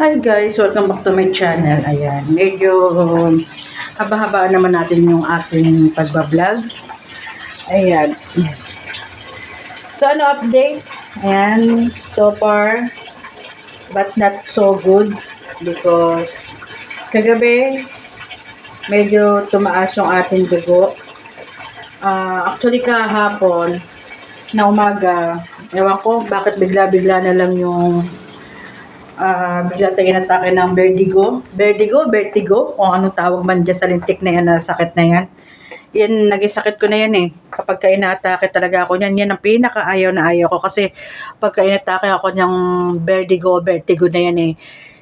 Hi guys, welcome back to my channel. Ayan, medyo um, haba-haba naman natin yung ating pagbablog. Ayan. So ano update? Ayan, so far, but not so good because kagabi, medyo tumaas yung ating dugo. Ah, actually kahapon, na umaga, ewan ko bakit bigla-bigla na lang yung ah bigla tayo natake ng vertigo. Vertigo, vertigo, kung anong tawag man dyan sa lintik na yan, na sakit na yan. Yan, naging sakit ko na yan eh. Kapag ka inaatake talaga ako niyan, yan ang pinaka-ayaw na ayaw ko. Kasi pagka inatake ako ng vertigo, vertigo na yan eh.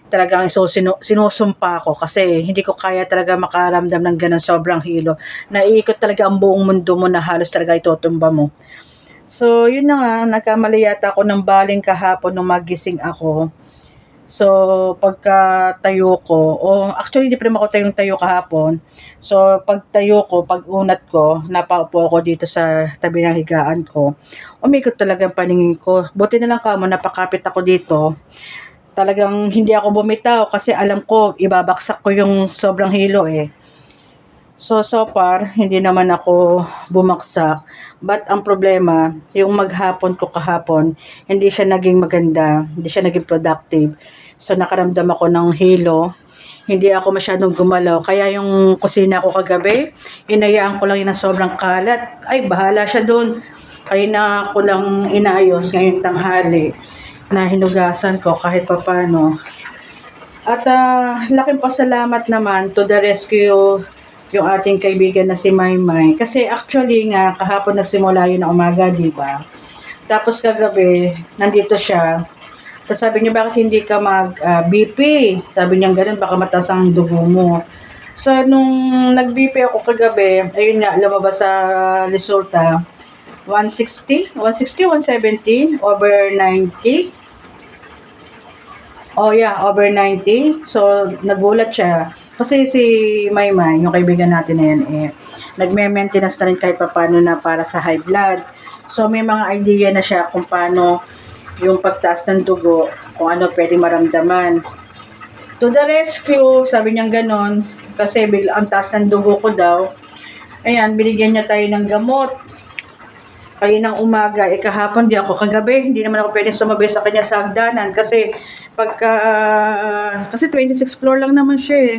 Talagang so, sinu- sinusumpa ako kasi hindi ko kaya talaga makaramdam ng ganun sobrang hilo. Naiikot talaga ang buong mundo mo na halos talaga itutumba mo. So, yun na nga, nagkamali yata ako ng baling kahapon nung magising ako. So, pagka tayo ko, o actually hindi pa rin ako tayong tayo kahapon. So, pag tayo ko, pag unat ko, napaupo ako dito sa tabi ng higaan ko. Umikot talaga ang paningin ko. Buti na lang kamo, napakapit ako dito. Talagang hindi ako bumitaw kasi alam ko, ibabaksak ko yung sobrang hilo eh. So, so far, hindi naman ako bumaksak. But ang problema, yung maghapon ko kahapon, hindi siya naging maganda, hindi siya naging productive. So, nakaramdam ako ng hilo. Hindi ako masyadong gumalaw. Kaya yung kusina ko kagabi, inayaan ko lang yun ng sobrang kalat. Ay, bahala siya doon. Kaya na ako lang inayos ngayong tanghali na hinugasan ko kahit papano. At ah, laking pasalamat naman to the rescue yung ating kaibigan na si Maymay. Kasi actually nga, kahapon nagsimula yun na umaga, di ba? Tapos kagabi, nandito siya. Tapos sabi niya, bakit hindi ka mag-BP? sabi niya ganun, baka mataas ang dugo mo. So, nung nag-BP ako kagabi, ayun nga, lumabas sa resulta, 160, 160, 170, over 90. Oh yeah, over 90. So, nagulat siya. Kasi si Maymay, yung kaibigan natin na yan, eh, nagme-maintenance na rin kahit paano na para sa high blood. So, may mga idea na siya kung paano yung pagtaas ng dugo, kung ano pwede maramdaman. To the rescue, sabi niya ganon, kasi bigla ang taas ng dugo ko daw. Ayan, binigyan niya tayo ng gamot. Kayo ng umaga, eh kahapon di ako kagabi, hindi naman ako pwede sumabay sa kanya sa hagdanan kasi pagka, kasi 26 floor lang naman siya eh.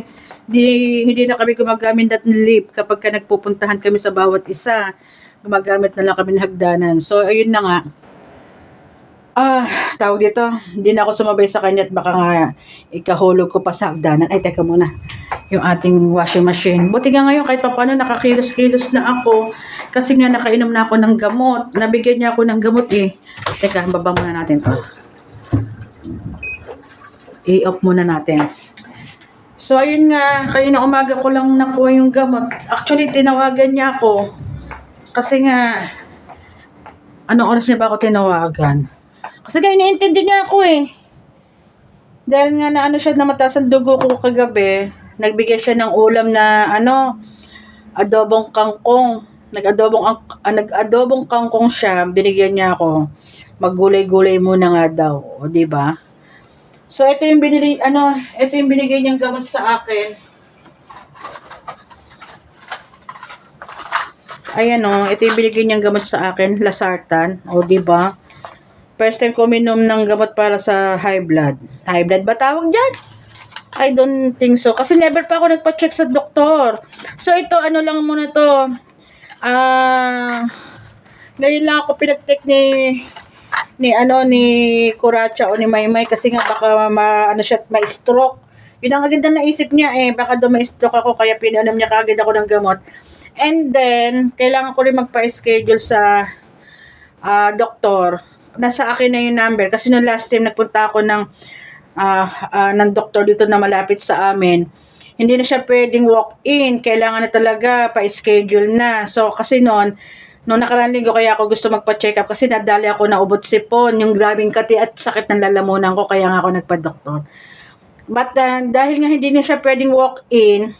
Di, hindi na kami gumagamit ng lift kapag ka nagpupuntahan kami sa bawat isa. Gumagamit na lang kami ng hagdanan. So, ayun na nga. Ah, tawag dito, hindi na ako sumabay sa kanya at baka nga ikahulog ko pa sa hagdanan. Ay, teka muna. Yung ating washing machine. Buti nga ngayon, kahit pa paano, nakakilos-kilos na ako. Kasi nga, nakainom na ako ng gamot. Nabigyan niya ako ng gamot eh. Teka, baba muna natin to. I-off muna natin. So, ayun nga, kayo na umaga ko lang nakuha yung gamot. Actually, tinawagan niya ako. Kasi nga, anong oras niya ba ako tinawagan? Kasi nga, iniintindi niya ako eh. Dahil nga na ano siya, namataas ang dugo ko kagabi, nagbigay siya ng ulam na ano, adobong kangkong. Nag-adobong, ah, nag-adobong kangkong siya, binigyan niya ako. Maggulay-gulay muna nga daw, o di ba? So, ito yung binili, ano, ito yung binigay niyang gamot sa akin. Ayan o, ito yung binigay niyang gamot sa akin, Lasartan, o ba? First time ko minom ng gamot para sa high blood. High blood ba tawag dyan? I don't think so. Kasi never pa ako nagpa-check sa doktor. So, ito, ano lang muna to. Ah, ngayon lang ako pinag-take ni ni ano ni Kuracha o ni Maymay kasi nga baka ma, ano siya may stroke. Yun ang agad na naisip niya eh baka daw may stroke ako kaya pinanom niya kagad ako ng gamot. And then kailangan ko rin magpa-schedule sa ah, doktor. Nasa akin na yung number kasi no last time nagpunta ako ng ah, ah, ng doktor dito na malapit sa amin. Hindi na siya pwedeng walk-in. Kailangan na talaga pa-schedule na. So, kasi noon, Noong nakaraan linggo, kaya ako gusto magpa-check up kasi nadali ako na ubot sipon, yung grabing kati at sakit ng lalamunan ko, kaya nga ako nagpa-doktor. But uh, dahil nga hindi na siya pwedeng walk-in,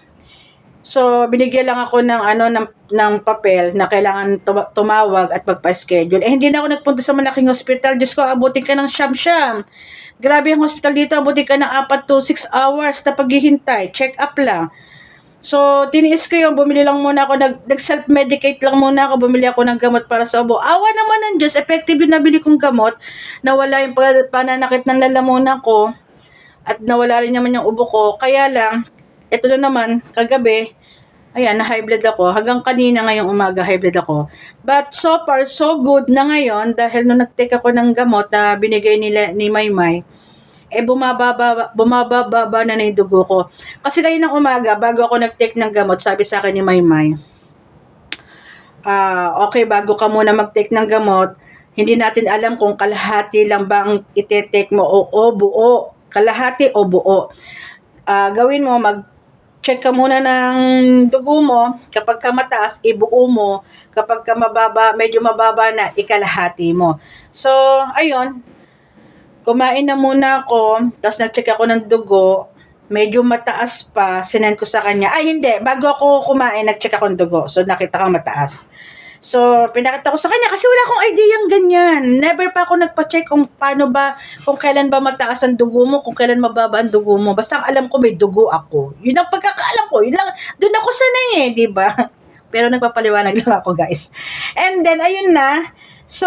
So, binigyan lang ako ng ano ng, ng papel na kailangan tuma- tumawag at magpa-schedule. Eh, hindi na ako nagpunta sa malaking hospital. Diyos ko, abutin ka ng siyam-siyam. Grabe ang hospital dito. Abutin ka ng 4 to 6 hours na paghihintay. Check up lang. So, tiniis ko yung bumili lang muna ako, nag, nag-self-medicate lang muna ako, bumili ako ng gamot para sa ubo. Awa naman ng Diyos, effective yung nabili kong gamot, nawala yung pa- pananakit ng lalamunan ko, at nawala rin naman yung ubo ko. Kaya lang, ito na naman, kagabi, ayan, na high blood ako. Hanggang kanina ngayong umaga, high blood ako. But so far, so good na ngayon, dahil nung nag-take ako ng gamot na binigay nila ni Maymay, eh bumababa, bumababa na na yung dugo ko. Kasi kayo ng umaga, bago ako nag-take ng gamot, sabi sa akin ni Maymay, ah, okay, bago ka muna mag-take ng gamot, hindi natin alam kung kalahati lang ba ang ite-take mo o, o buo. Kalahati o buo. Ah, gawin mo, mag check ka muna ng dugo mo. Kapag ka mataas, ibuo mo. Kapag ka mababa, medyo mababa na, ikalahati mo. So, ayun, kumain na muna ako, tapos nag-check ako ng dugo, medyo mataas pa, sinend ko sa kanya. Ay, hindi, bago ako kumain, nag-check ako ng dugo. So, nakita ko mataas. So, pinakita ko sa kanya kasi wala akong idea yung ganyan. Never pa ako nagpa-check kung paano ba, kung kailan ba mataas ang dugo mo, kung kailan mababa ang dugo mo. Basta alam ko may dugo ako. Yun ang pagkakaalam ko. Yun lang, doon ako sanay eh, di ba? Pero nagpapaliwanag lang ako, guys. And then, ayun na. So,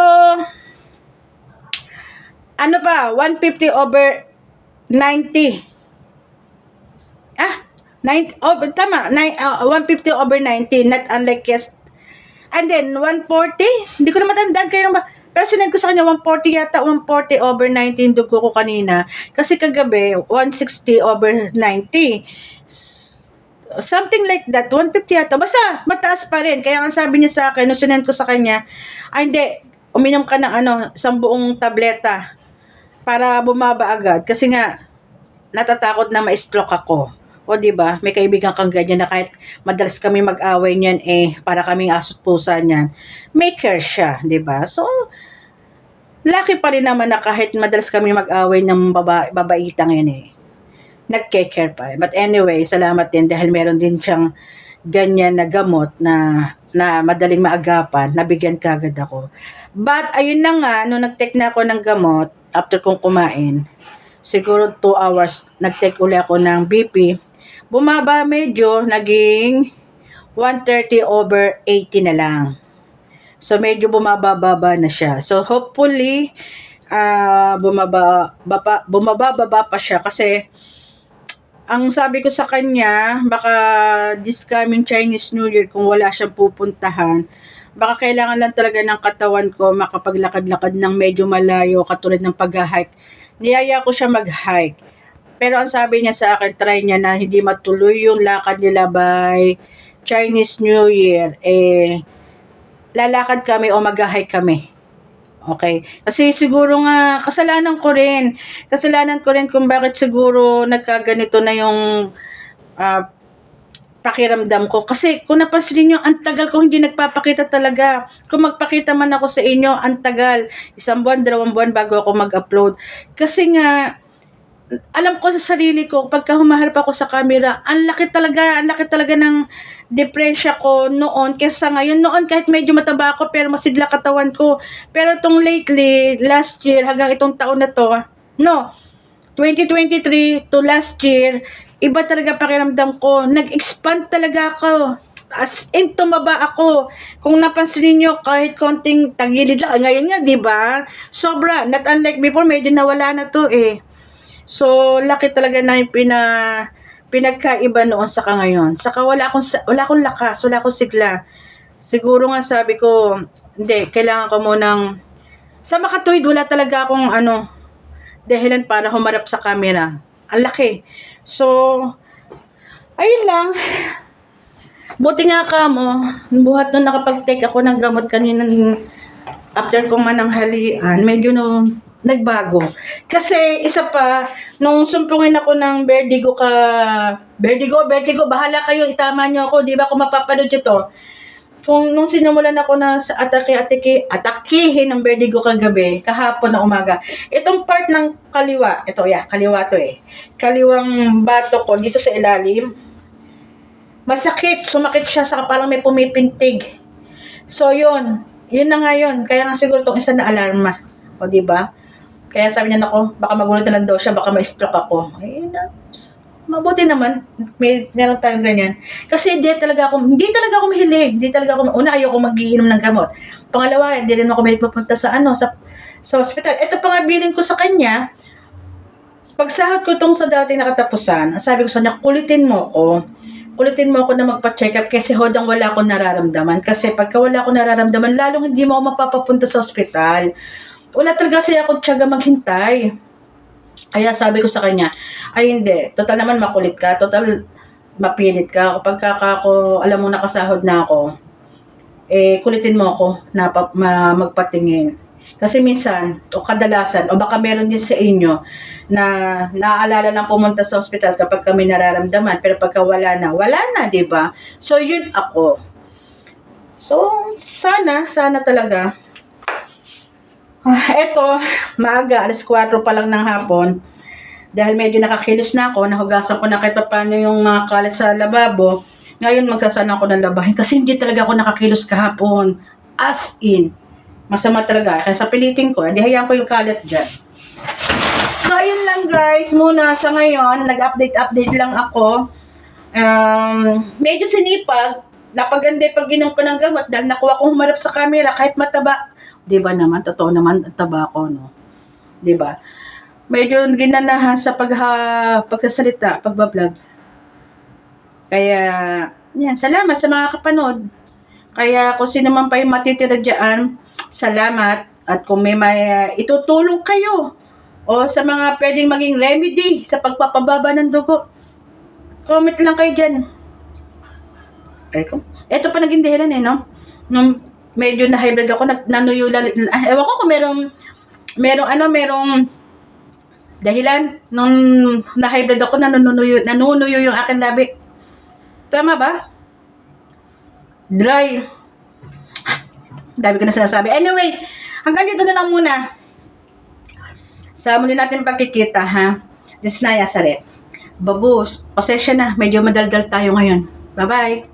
ano pa, 150 over 90. Ah, 90, oh, tama, nine, ah, 150 over 90, not unlike yes. And then, 140, hindi ko na matandaan kayo ba, pero sinend ko sa kanya 140 yata, 140 over 90 yung dugo ko kanina. Kasi kagabi, 160 over 90. S- Something like that, 150 yata. Basta, mataas pa rin. Kaya nga sabi niya sa akin, nung sinend ko sa kanya, ay hindi, uminom ka ng ano, isang buong tableta para bumaba agad. Kasi nga, natatakot na ma-stroke ako. O di ba? May kaibigan kang ganyan na kahit madalas kami mag-away niyan eh para kaming aso't pusa niyan. May care siya, di ba? So lucky pa rin naman na kahit madalas kami mag-away ng baba, babaitang yan eh. Nag-care pa rin. But anyway, salamat din dahil meron din siyang ganyan na gamot na na madaling maagapan, nabigyan kagad ako. But ayun na nga, nung nag-take na ako ng gamot, after kong kumain, siguro 2 hours, nag-take uli ako ng BP. Bumaba medyo, naging 130 over 80 na lang. So, medyo bumaba-baba na siya. So, hopefully, ah bumaba, baba, bumaba-baba pa siya kasi ang sabi ko sa kanya, baka this coming Chinese New Year, kung wala siyang pupuntahan, baka kailangan lang talaga ng katawan ko makapaglakad-lakad ng medyo malayo, katulad ng pag-hike. Niyaya ko siya mag-hike. Pero ang sabi niya sa akin, try niya na hindi matuloy yung lakad nila by Chinese New Year. Eh, lalakad kami o mag-hike kami. Okay. Kasi siguro nga, kasalanan ko rin. Kasalanan ko rin kung bakit siguro nagkaganito na yung ah, pakiramdam ko. Kasi kung napansin niyo, ang tagal ko hindi nagpapakita talaga. Kung magpakita man ako sa inyo, ang tagal. Isang buwan, dalawang buwan bago ako mag-upload. Kasi nga, alam ko sa sarili ko, pagka humaharap ako sa camera, ang laki talaga, ang laki talaga ng depresya ko noon kesa ngayon. Noon kahit medyo mataba ako pero masigla katawan ko. Pero itong lately, last year hanggang itong taon na to, no, 2023 to last year, iba talaga pakiramdam ko. Nag-expand talaga ako. As in, tumaba ako. Kung napansin niyo kahit konting tagilid lang. Ngayon nga, di ba? Sobra. Not unlike before, medyo nawala na to eh. So, laki talaga na yung pina, pinagkaiba noon sa ngayon. Saka wala akong, wala akong lakas, wala akong sigla. Siguro nga sabi ko, hindi, kailangan ko munang, sa makatuwid, wala talaga akong ano, dahilan para humarap sa camera. Ang laki. So, ayun lang. Buti nga ka mo, buhat nung nakapag-take ako ng gamot kanina after kong mananghalian, medyo no, nagbago. Kasi isa pa, nung sumpungin ako ng Vertigo ka, Vertigo, Vertigo, bahala kayo, itama nyo ako, di ba kung mapapanood nyo to. Kung nung sinimulan ako na sa atake, atake, atakihin ng Vertigo kagabi, kahapon na umaga, itong part ng kaliwa, ito ya, kaliwa to eh, kaliwang bato ko dito sa ilalim, masakit, sumakit siya, saka parang may pumipintig. So, yun. Yun na nga yun. Kaya nga siguro itong isa na alarma. O, di ba? Kaya sabi niya, nako, baka magulat na lang daw siya, baka ma-stroke ako. Eh, mabuti naman, may, meron tayong ganyan. Kasi hindi talaga ako, hindi talaga ako mahilig. Hindi talaga ako, una, ayoko magiinom ng gamot. Pangalawa, hindi rin ako mahilig pupunta sa, ano, sa, sa hospital. Ito pa nga bilin ko sa kanya, pagsahod ko tong sa dating nakatapusan, sabi ko sa kanya, kulitin mo ko. Kulitin mo ako na magpa-check up kasi hodang wala akong nararamdaman. Kasi pagka wala akong nararamdaman, lalong hindi mo ako mapapapunta sa ospital. Wala talaga kasi ako tiyaga maghintay. Kaya sabi ko sa kanya, ay hindi, total naman makulit ka, total mapilit ka. Kapag ka ako, alam mo nakasahod na ako, eh kulitin mo ako na ma, magpatingin. Kasi minsan, o kadalasan, o baka meron din sa inyo na naaalala lang pumunta sa ospital kapag kami nararamdaman, pero pagka wala na, wala na, di ba? So, yun ako. So, sana, sana talaga, Ah, eto, maaga, alas 4 pa lang ng hapon. Dahil medyo nakakilos na ako, nahugasan ko na kahit pa paano yung mga kalat sa lababo. Ngayon, magsasana ako ng labahin kasi hindi talaga ako nakakilos kahapon. As in, masama talaga. Kaya sa pilitin ko, hindi hayaan ko yung kalat dyan. So, ayun lang guys. Muna sa ngayon, nag-update-update lang ako. Um, medyo sinipag. Napaganda pag inom ko ng gamot dahil nakuha kong humarap sa camera kahit mataba. Di ba naman? Totoo naman, ang taba ko, no? Di ba? Medyo ginanahan sa pag, pagsasalita, pagbablog. Kaya, yan, salamat sa mga kapanood. Kaya kung sino man pa yung matitira dyan, salamat. At kung may may uh, itutulong kayo o sa mga pwedeng maging remedy sa pagpapababa ng dugo, comment lang kayo dyan. Ay, ko. Ito pa naging dahilan eh, no? Nung medyo na high blood ako, nag, nanuyula, ah, ewan ko kung merong, merong ano, merong dahilan nung na high blood ako, nanunuyo, nanunuyo yung akin labi. Tama ba? Dry. Dami ko na sinasabi. Anyway, hanggang dito na lang muna. Sa muli natin pagkikita, ha? This is Naya Saret. Babus, pasensya na. Medyo madaldal tayo ngayon. Bye-bye.